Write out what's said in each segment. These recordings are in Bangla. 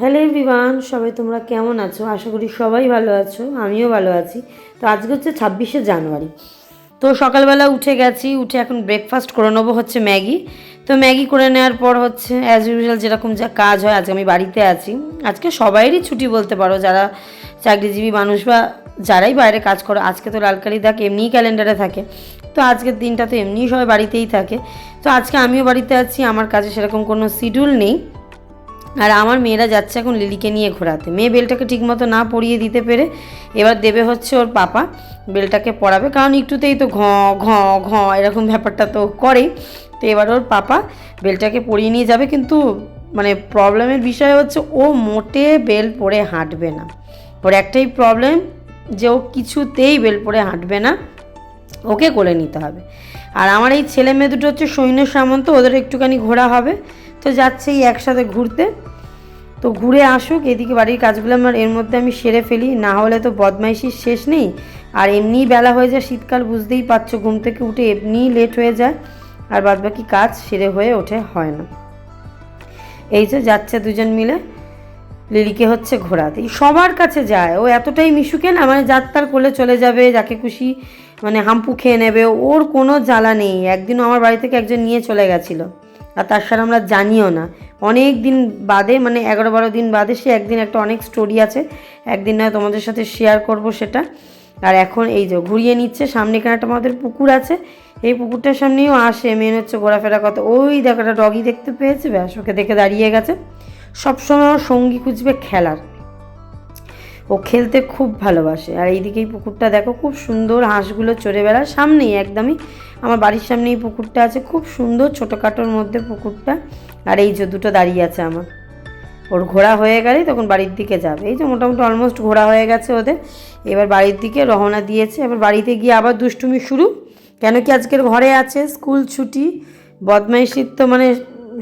হ্যালো এভরিওয়ান, সবাই তোমরা কেমন আছো? আশা করি সবাই ভালো আছো, আমিও ভালো আছি। তো আজকে হচ্ছে ছাব্বিশে জানুয়ারি। তো সকালবেলা উঠে গেছি, উঠে এখন ব্রেকফাস্ট করে নেব হচ্ছে ম্যাগি। তো ম্যাগি করে নেওয়ার পর হচ্ছে অ্যাজ ইউজুয়াল যেরকম যা কাজ হয়, আজকে আমি বাড়িতে আছি। আজকে সবাইরই ছুটি বলতে পারো, যারা চাকরিজীবী মানুষ বা যারাই বাইরে কাজ করো, আজকে তো লালকালি দাগ এমনিই ক্যালেন্ডারে থাকে। তো আজকের দিনটা তো এমনিই সবাই বাড়িতেই থাকে। তো আজকে আমিও বাড়িতে আছি, আমার কাজে সেরকম কোনো শিডিউল নেই। আর আমার মেয়েরা যাচ্ছে এখন লিলিকে নিয়ে ঘোরাতে। মেয়ে বেলটাকে ঠিকমতো না পরিয়ে দিতে পেরে এবার দেবে হচ্ছে ওর পাপা। বেলটাকে পড়াবে কারণ একটুতেই তো ঘ ঘ ঘ এরকম ব্যাপারটা তো করে তো এবার ওর পাপা বেলটাকে পরিয়ে নিয়ে যাবে, কিন্তু মানে প্রবলেমের বিষয় হচ্ছে ও মোটে বেল পরে হাঁটবে না। ওর একটাই প্রবলেম যে ও কিছুতেই বেল পরে হাঁটবে না। ওকে কোলে নিতে হবে। আর আমার এই ছেলে মেয়ে দুটো হচ্ছে সৈন্য সামন্ত ওদের একটুখানি ঘোরা হবে। তো যাচ্ছেই একসাথে ঘুরতে। তো ঘুরে আসুক, এদিকে বাড়ির কাজগুলো আমার এর মধ্যে আমি সেরে ফেলি, না হলে তো বদমাইশির শেষ নেই। আর এমনিই বেলা হয়ে যায়, শীতকাল বুঝতেই পারছ, ঘুম থেকে উঠে এমনিই লেট হয়ে যায়, আর বাদবাকি কাজ সেরে হয়ে ওঠে হয় না। এই যে যাচ্ছে দুজন মিলে, লিলিকে হচ্ছে ঘোরাতে সবার কাছে যায়, ও এতটাই মিশুকে না মানে যাত্রার কোলে চলে যাবে, যাকে খুশি মানে হাম্পু খেয়ে নেবে, ওর কোনো জ্বালা নেই। একদিনও আমার বাড়ি থেকে একজন নিয়ে চলে গেছিল। আর তার সাথে আমরা জানিও না। অনেক দিন বাদে মানে এগারো বারো দিন বাদে সে একদিন একটা অনেক স্টোরি আছে। একদিন নয়, তোমাদের সাথে শেয়ার করব সেটা। আর এখন এই যে ঘুরিয়ে নিচ্ছে, সামনে এখানে একটা আমাদের পুকুর আছে। এই পুকুরটার সামনেও আসে মেন হচ্ছে ঘোরাফেরা কত ওই দেখো, একটা ডগি দেখতে পেয়েছে, ব্যাস, ওকে দেখে দাঁড়িয়ে গেছে। সবসময় সঙ্গী খুঁজবে খেলার। ও খেলতে খুব ভালোবাসে। আর এইদিকেই পুকুরটা দেখো, খুব সুন্দর হাঁসগুলো চড়ে বেড়ায়। সামনেই একদমই আমার বাড়ির সামনেই পুকুরটা আছে, খুব সুন্দর ছোটোখাটোর মধ্যে পুকুরটা। আর এই যে দুটো দাঁড়িয়ে আছে আমার। ওর ঘোরা হয়ে গেলেই তখন বাড়ির দিকে যাবে। এই যে মোটামুটি অলমোস্ট ঘোরা হয়ে গেছে ওদের। এবার বাড়ির দিকে রওনা দিয়েছে। এবার বাড়িতে গিয়ে আবার দুষ্টুমি শুরু। কেন কি আজকের ঘরে আছে, স্কুল ছুটি, বদমাইশির তো মানে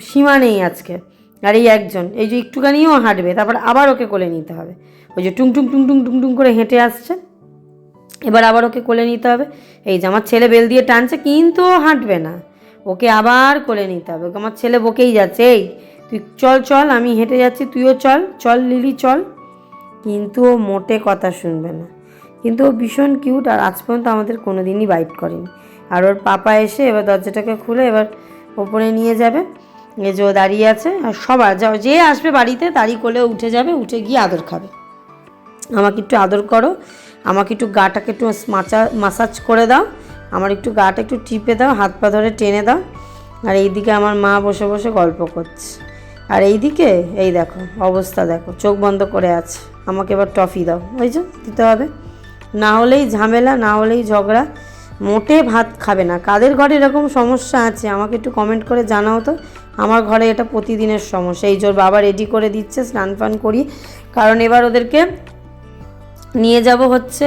সীমা নেই আজকে। আর এই একজন, এই যে একটুখানিও হাঁটবে, তারপর আবার ওকে কোলে নিতে হবে। ওই যে টুং টুং টুং টুং টুং টুং করে হেঁটে আসছে। এবার আবার ওকে কোলে নিতে হবে। এই যে আমার ছেলে বেল দিয়ে টানছে, কিন্তু হাঁটবে না। ওকে আবার কোলে নিতে হবে। ওকে আমার ছেলে বকেই যাচ্ছে। এই, তুই চল চল, আমি হেঁটে যাচ্ছি, তুইও চল চল, লিলি, চল। কিন্তু ও মোটে কথা শুনবে না। কিন্তু ও ভীষণ কিউট, আর আজ পর্যন্ত আমাদের কোনো দিনই বাইট করেনি। আর ওর পাপা এসে এবার দরজাটাকে খুলে এবার ওপরে নিয়ে যাবে। এই যে ও দাঁড়িয়ে আছে, আর সবার যা, যে আসবে বাড়িতে, তারই কোলে উঠে যাবে, উঠে গিয়ে আদর খাবে। আমাকে একটু আদর করো। আমাকে একটু গাটাকে একটু মাসাজ করে দাও। আমার একটু গাটা একটু টিপে দাও, হাত পা ধরে টেনে দাও। আর এইদিকে আমার মা বসে বসে গল্প করছে। আর এইদিকে, এই দেখো, অবস্থা দেখো, চোখ বন্ধ করে আছে। আমাকে এবার টফি দাও ওই যে দিতে হবে। না হলেই ঝামেলা, না হলেই ঝগড়া। মোটে ভাত খাবে না। কাদের ঘরে এরকম সমস্যা আছে? আমাকে একটু কমেন্ট করে জানাও তো। আমার ঘরে এটা প্রতিদিনের সমস্যা। এই জোর বাবা রেডি করে দিচ্ছে স্নান ফান করি কারণ এবার ওদেরকে নিয়ে যাব হচ্ছে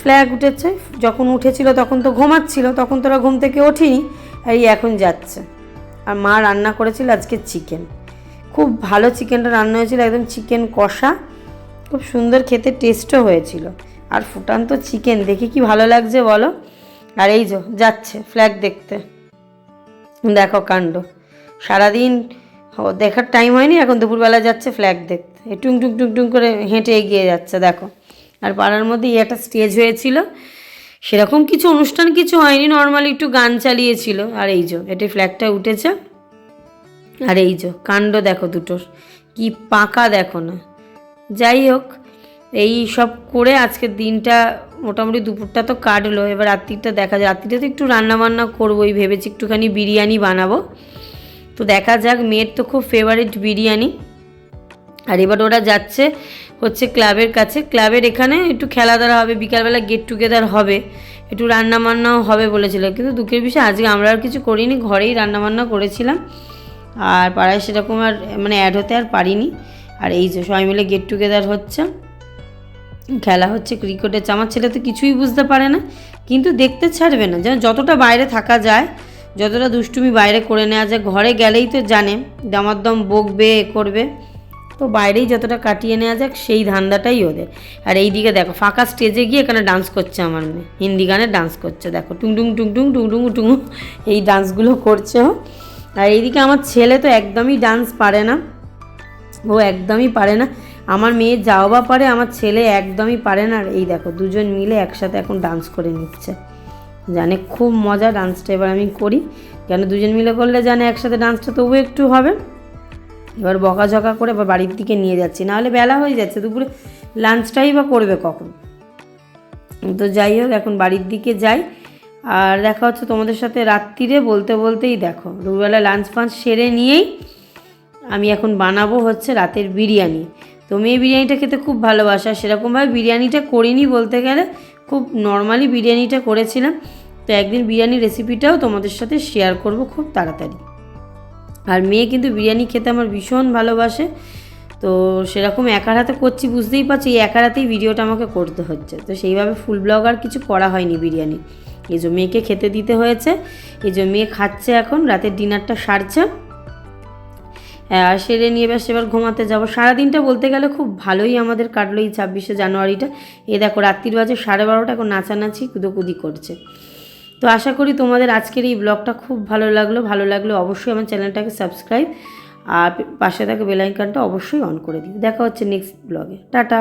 ফ্ল্যাগ উঠেছে, যখন উঠেছিল তখন তো ঘুমাচ্ছিল, তখন তোরা ঘুম থেকে ওঠিনি এই এখন যাচ্ছে। আর মা রান্না করেছিল আজকে চিকেন খুব ভালো চিকেনটা রান্না হয়েছিল, একদম চিকেন কষা, খুব সুন্দর খেতে টেস্টও হয়েছিল। আর ফুটান্ত চিকেন দেখে কি ভালো লাগছে বলো? আর এই যো, যাচ্ছে ফ্ল্যাগ দেখতে। দেখো কাণ্ড। সারাদিন দেখার টাইম হয়নি, এখন দুপুরবেলা যাচ্ছে ফ্ল্যাগ দেখতে। টুং টুং টুং টুং করে হেঁটে এগিয়ে যাচ্ছে, দেখো। আর পাড়ার মধ্যে একটা স্টেজ হয়েছিল। সেরকম কিছু অনুষ্ঠান কিছু হয়নি নর্মালি একটু গান চালিয়েছিল। আর এই যো এটি ফ্ল্যাগটা উঠেছে। আর এই যো, কাণ্ড দেখো দুটোর কি পাকা দেখো না। যাই হোক, এই সব করে আজকের দিনটা মোটামুটি দুপুরটা তো কাটলো। এবার রাত্রিটা দেখা যায় রাত্রিটা তো একটু রান্না বান্না করবোই, ভেবেছি একটুখানি বিরিয়ানি বানাবো। তো দেখা যাক, মেয়ের তো খুব ফেভারিট বিরিয়ানি। আর এবার ওরা যাচ্ছে হচ্ছে ক্লাবের কাছে। ক্লাবের এখানে একটু খেলাধুলা হবে, বিকালবেলা গেট টুগেদার হবে। একটু রান্না বান্নাও হবে বলেছিল। কিন্তু দুঃখের বিষয়, আজকে আমরা আর কিছু করিনি, ঘরেই রান্না বান্না করেছিলাম। আর পাড়ায় সেরকম আর মানে অ্যাড হতে আর পারিনি। আর এই যে সবাই মিলে গেট টুগেদার হচ্ছে। খেলা হচ্ছে ক্রিকেটের আমার ছেলে তো কিছুই বুঝতে পারে না। কিন্তু দেখতে ছাড়বে না। যেন যতটা বাইরে থাকা যায় যতটা দুষ্টুমি বাইরে করে নেওয়া যায়, ঘরে গেলেই তো জানে দমাদ্দম বকবে, এ করবে। তো বাইরেই যতটা কাটিয়ে নেওয়া যাক, সেই ধান্দাটাই ওদের। আর এই দিকে দেখো, ফাঁকা স্টেজে গিয়ে এখানে ডান্স করছে আমার মেয়ে। হিন্দি গানে ডান্স করছে, দেখো টুংটুং টুংটুং টুংটুং টুং এই ডান্সগুলো করছে ও। আর এইদিকে আমার ছেলে তো একদমই ডান্স পারে না। ও একদমই পারে না। আমার মেয়ে যাও বা পারে, আমার ছেলে একদমই পারে না। আর এই দেখো, দুজন মিলে একসাথে এখন ডান্স করে নিচ্ছে। জানে খুব মজা ডান্সটা এবার আমি করি। কেন দুজন মিলে করলে জানে একসাথে ডান্সটা তবু একটু হবে। এবার বকাঝকা করে এবার বাড়ির দিকে নিয়ে যাচ্ছি। নাহলে বেলা হয়ে যাচ্ছে, দুপুরে লাঞ্চটাই বা করবে কখন? তো যাই হোক, এখন বাড়ির দিকে যাই। আর দেখা হচ্ছে তোমাদের সাথে রাত্রিরে বলতে বলতেই দেখো, দুপুরবেলা লাঞ্চ ফাঞ্চ সেরে নিয়েই আমি এখন বানাবো হচ্ছে রাতের বিরিয়ানি। তো মেয়ে বিরিয়ানিটা খেতে খুব ভালোবাসা সেরকমভাবে বিরিয়ানিটা করিনি বলতে গেলে, খুব নর্মালি বিরিয়ানিটা করেছিলাম। তো একদিন বিরিয়ানি রেসিপিটাও তোমাদের সাথে শেয়ার করব খুব তাড়াতাড়ি। আর মেয়ে কিন্তু বিরিয়ানি খেতে আমার ভীষণ ভালোবাসে, তো সেরকম একার হাতে করছি বুঝতেই পারছি, এই একার হাতেই ভিডিওটা আমাকে করতে হচ্ছে। তো সেইভাবে ফুল ব্লগ আর কিছু করা হয়নি বিরিয়ানি। এই যে মেয়েকে খেতে দিতে হয়েছে, এই যে মেয়ে খাচ্ছে এখন, রাতের ডিনারটা সারছে। সেরে নিয়ে বেশ এবার ঘুমাতে যাব। সারাদিনটা বলতে গেলে খুব ভালোই আমাদের কাটলো এই ছাব্বিশে জানুয়ারিটা। এ দেখো, রাত্রির বাজে সাড়ে বারোটা, এখন নাচানাচি কুদোকুদি করছে। তো আশা করি তোমাদের আজকের এই ব্লগটা খুব ভালো লাগল। ভালো লাগলে অবশ্যই আমার চ্যানেলটাকে সাবস্ক্রাইব আর পাশে থাকা বেলাইকানটা অবশ্যই অন করে দিও। দেখা হচ্ছে নেক্সট ব্লগে। টাটা।